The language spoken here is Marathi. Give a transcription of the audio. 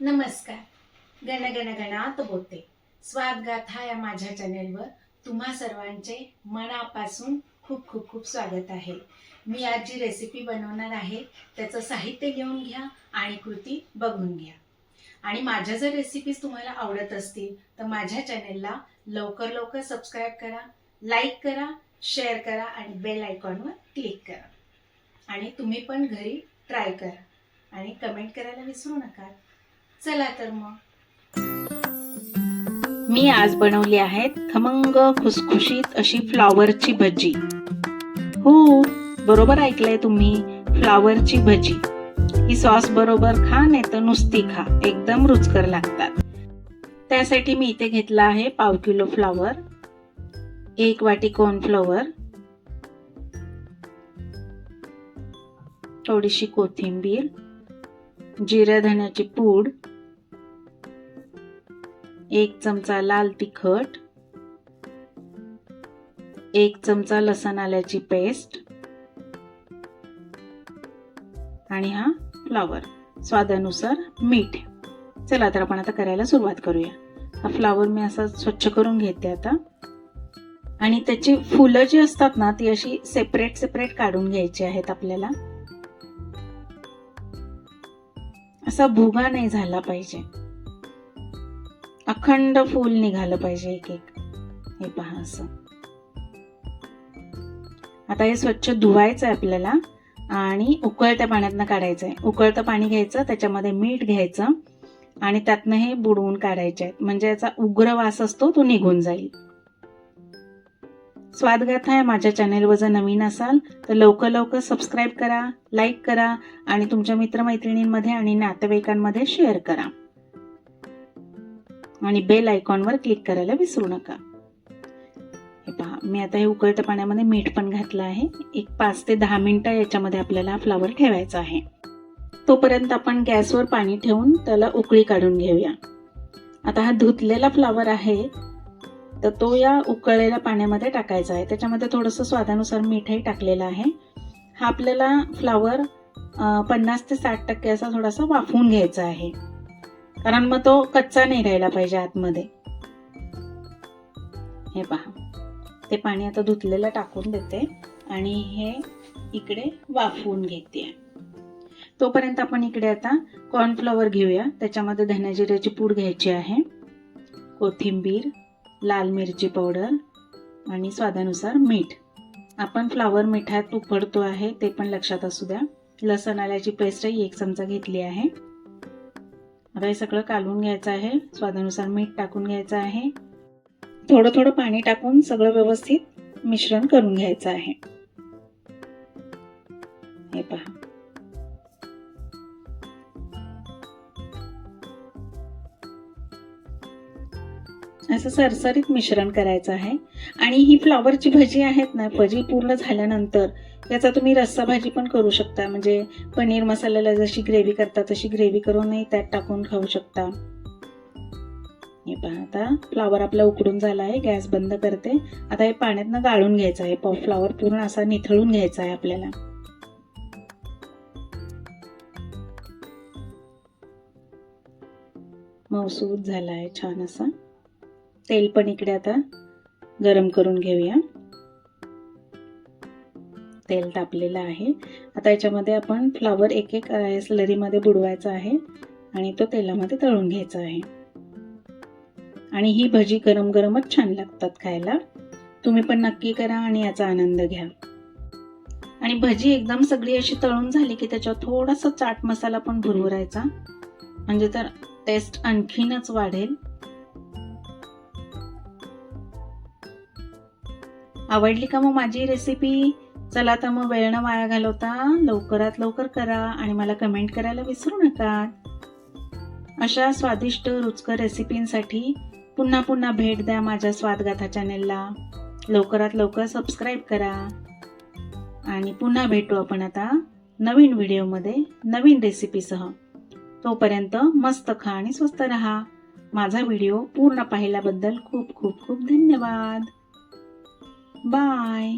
नमस्कार. गण गण गणात बोलते स्वादगाथा या माझ्या चॅनेलवर तुम्हा सर्वांचे मनापासून खूप खूप खूप स्वागत आहे. मी आज जी रेसिपी बनवणार आहे त्याचं साहित्य घेऊन घ्या आणि कृती बघून घ्या. आणि माझ्या जर रेसिपीज तुम्हाला आवडत असतील तर माझ्या चॅनेलला लवकर लवकर सबस्क्राईब करा लाईक करा शेअर करा आणि बेल आयकॉनवर क्लिक करा. आणि तुम्ही पण घरी ट्राय करा. आणि कमेंट करायला विसरू नका. चला तर मग. मी आज बनवली आहे खमंग खुसखुशीत अशी फ्लॉवरची भजी. हो बरोबर ऐकलंय तुम्ही फ्लॉवरची भजी. ही सॉस बरोबर खा नाही तर नुसती खा एकदम रुचकर लागतात. त्यासाठी मी इथे घेतला आहे पाव किलो फ्लॉवर एक वाटी कॉर्नफ्लॉवर थोडीशी कोथिंबीर जिऱ्या धण्याची पूड एक चमचा लाल तिखट एक चमचा लसण आल्याची पेस्ट आणि हा फ्लावर. स्वादानुसार मीठ. चला तर आपण आता करायला सुरुवात करूया. हा फ्लावर मी असा स्वच्छ करून घेते आता. आणि त्याची फुलं जी असतात ना ती अशी सेपरेट सेपरेट काढून घ्यायची आहेत आपल्याला. असा भुगा नाही झाला पाहिजे. अखंड फूल निघालं पाहिजे एक एक हे पहा असं. आता हे स्वच्छ धुवायचं आहे आपल्याला आणि उकळत्या पाण्यातनं काढायचं आहे उकळतं पाणी घ्यायचं त्याच्यामध्ये मीठ घ्यायचं आणि त्यातनं हे बुडवून काढायचे आहेत. म्हणजे याचा उग्र वास असतो तो निघून जाईल. स्वादगाथा आहे माझ्या चॅनेलवर जर नवीन असाल तर लवकर लवकर सबस्क्राईब करा लाईक करा आणि तुमच्या मित्रमैत्रिणींमध्ये आणि नातेवाईकांमध्ये शेअर करा. आणि बेल आयकॉनवर क्लिक करायला विसरू नका. हे पहा मी आता हे उकळत्या पाण्यामध्ये मीठ पण घातलं आहे. एक पाच ते दहा मिनटं याच्यामध्ये आपल्याला फ्लावर ठेवायचा आहे. तोपर्यंत आपण गॅसवर पाणी ठेवून त्याला उकळी काढून घेऊया. आता हा धुतलेला फ्लावर आहे तर तो या उकळलेल्या पाण्यामध्ये टाकायचा आहे. त्याच्यामध्ये थोडंसं स्वादानुसार मीठही टाकलेलं आहे. हा आपल्याला फ्लावर पन्नास ते साठ टक्के असा थोडासा वाफवून घ्यायचा आहे. कारण मग तो कच्चा नाही राहिला पाहिजे आतमध्ये. हे पहा. ते पाणी आता धुतलेलं टाकून देते आणि हे इकडे वाफवून घेते. तोपर्यंत आपण इकडे आता कॉर्नफ्लॉवर घेऊया. त्याच्यामध्ये धन्याजिऱ्याची पूड घ्यायची आहे. कोथिंबीर लाल मिरची पावडर आणि स्वादानुसार मीठ. आपण फ्लावर मिठात उकडतो आहे ते पण लक्षात असू द्या. लसण आल्याची पेस्टही एक चमचा घेतली आहे. आता हे सगळं कालवून घ्यायचं आहे. स्वादानुसार मीठ टाकून घ्यायचं आहे. थोडं थोडं पाणी टाकून सगळं व्यवस्थित मिश्रण करून घ्यायचं आहे. हे पहा. असं सरसरीत मिश्रण करायचं आहे. आणि ही फ्लावरची भजी आहेत ना भजी पूर्ण झाल्यानंतर याचा तुम्ही रस्सा भाजी पण करू शकता. म्हणजे पनीर मसाल्याला जशी ग्रेव्ही करता तशी ग्रेव्ही करूनही त्यात टाकून खाऊ शकता. हे पहा आता फ्लावर आपला उकडून झाला आहे गॅस बंद करते. आता हे पाण्यातनं गाळून घ्यायचं आहे. फ्लावर पूर्ण असा निथळून घ्यायचा आहे आपल्याला. मौसूद झाला आहे छान असा. तेल पण इकडे आता गरम करून घेऊया. तेल तापलेलं आहे. आता याच्यामध्ये आपण फ्लावर एक एक स्लरीमध्ये बुडवायचा आहे आणि तो तेलामध्ये तळून घ्यायचा आहे. आणि ही भजी गरम गरमच छान लागतात खायला. तुम्ही पण नक्की करा आणि याचा आनंद घ्या. आणि भजी एकदम सगळी अशी तळून झाली की त्याच्यावर थोडासा चाट मसाला पण भुरभुरायचा म्हणजे तर टेस्ट आणखीनच वाढेल. आवडली का मग माझी रेसिपी चला तर मग वेळ न वाया घालवता लवकरात लवकर करा आणि मला कमेंट करायला विसरू नका. अशा स्वादिष्ट रुचकर रेसिपींसाठी पुन्हा पुन्हा भेट द्या माझ्या स्वादगाथा चॅनेलला लवकरात लवकर सबस्क्राईब करा. आणि पुन्हा भेटू आपण आता नवीन व्हिडिओमध्ये नवीन रेसिपीसह तोपर्यंत मस्त खा आणि स्वस्त रहा. माझा व्हिडिओ पूर्ण पाहिल्याबद्दल खूप खूप खूप धन्यवाद. बाय